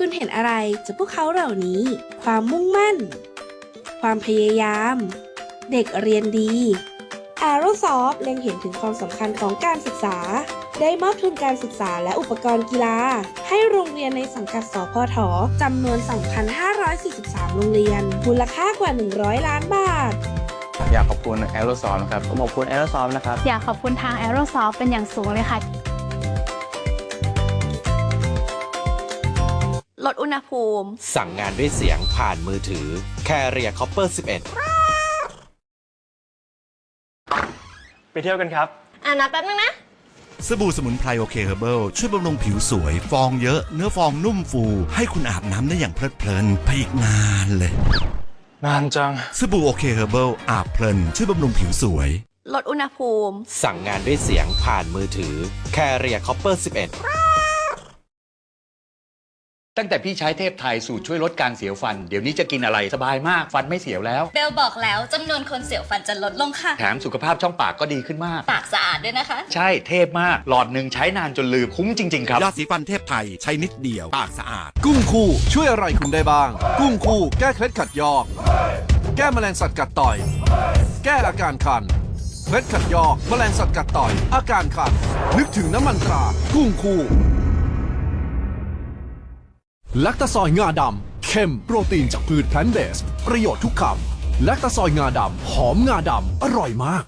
คุณเห็นอะไรจากพวกเขาเหล่านี้ ความมุ่งมั่น ความพยายาม เด็กเรียนดี a e r o s o f t เล็งเห็นถึงความสำคัญของการศึกษา ได้มอบทุนการศึกษาและอุปกรณ์กีฬา ให้โรงเรียนในสังกัดสพทจำนวน 2,543 โรงเรียน มูลค่ากว่า 100 ล้านบาทอยากขอบคุณแอโรซอลนะครับ ผมขอบคุณแอโรซอฟนะครับ อยากขอบคุณทาง Aerosoft เป็นอย่างสูงเลยค่ะ ลดอุณหภูมิ สั่งงานด้วยเสียงผ่านมือถือ Carrier Copper 11 ไปเที่ยวกันครับ อ่านับแป๊บนึงนะ สบู่สมุนไพรโอเคเฮอร์เบิลช่วยบำรุงผิวสวย ฟองเยอะ เนื้อฟองนุ่มฟู ให้คุณอาบน้ำได้อย่างเพลิดเพลินไปอีกนานเลย นานจัง สบู่โอเคเฮอร์เบิลอาบเพลินช่วยบำรุงผิวสวย ลดอุณหภูมิ สั่งงานด้วยเสียงผ่านมือถือ Carrier Copper 11 ตั้งแต่พี่ใช้เทพไทยสูตรช่วยลดการเสียวฟัน เดี๋ยวนี้จะกินอะไรสบายมากฟันไม่เสียวแล้ว เบลบอกแล้วจำนวนคนเสียวฟันจะลดลงค่ะ แถมสุขภาพช่องปากก็ดีขึ้นมาก ปากสะอาดด้วยนะคะ ใช่เทพมาก หลอดหนึ่งใช้นานจนลืมคุ้มจริง ๆ ครับ ยาสีฟันเทพไทยใช้นิดเดียว ปากสะอาด กุ้งคู่ช่วยอะไรคุณได้บ้าง กุ้งคู่แก้เคล็ดขัดยอก แก้แมลงสัตว์กัดต่อย แก้อาการคันเคล็ดขัดยอกแมลงสัตว์กัดต่อย อาการคัน นึกถึงน้ำมันตรา กุ้งคู่ แลคตาซอยงาดำเข้มโปรตีนจากพืชแพลนต์เบส ประโยชน์ทุกคำแลคตาซอยงาดำ หอมงาดำ อร่อยมาก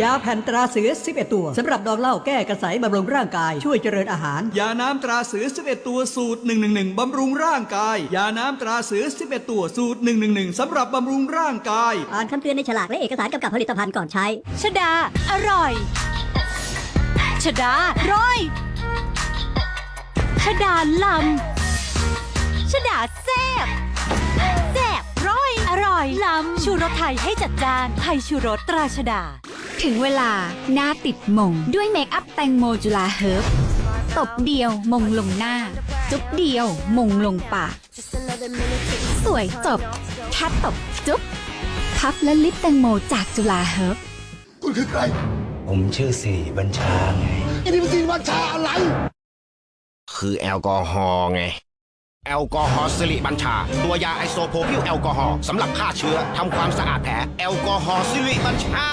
ยาแผ่นตราเสือ 11 ตัวสำหรับดองเหล้าแก้กระสายบำรุงร่างกาย ช่วยเจริญอาหาร ยาน้ำตราเสือ 11 ตัวสูตร 111 บำรุงร่างกาย ยาน้ำตราเสือ 11 ตัวสูตร 111 สำหรับบำรุงร่างกาย อ่านคำเตือนในฉลากและเอกสารกำกับผลิตภัณฑ์ก่อนใช้ ชดา อร่อย ชดา ร้อย ชดาลำ ชดาแซ่บแซ่บร้อย อร่อยลำชูรสไทยให้จัดจาน ไทยชูรสตราชดา ถึงเวลาหน้าติดมง ด้วยเมคอัพแตงโมจุฬาเฮิร์บตบเดียวมงลงหน้า จุ๊บเดียวมงลงปาก สวยจบแค่ตบจุ๊บพัฟและลิปแตงโมจากจุฬาเฮิร์บผมชื่อสิริบัญชาไงคือแอลกอฮอล์ไง แอลกอฮอล์สิริบัญชา ตัวยาไอโซโพพิลแอลกอฮอล์สำหรับฆ่าเชื้อทำความสะอาดแผลแอลกอฮอล์สิริบัญชา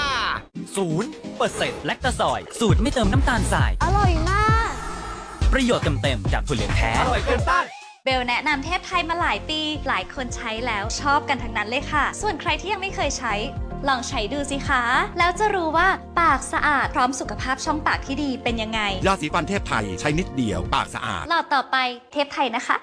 ศูนย์เปอร์เซ็นต์แลคตาซอย สูตรไม่เติมน้ำตาลทราย อร่อยมาก ประโยชน์เต็มๆจากถั่วเหลืองแท้ อร่อยเกินต้านเบลแนะนำเทพไทยมาหลายปี หลายคนใช้แล้วชอบกันทั้งนั้นเลยค่ะ ส่วนใครที่ยังไม่เคยใช้ ลองใช้ดูสิคะ แล้วจะรู้ว่าปากสะอาดพร้อมสุขภาพช่องปากที่ดีเป็นยังไงยาสีฟันเทพไทยใช้นิดเดียวปากสะอาด หลอดต่อไปเทพไทยนะคะ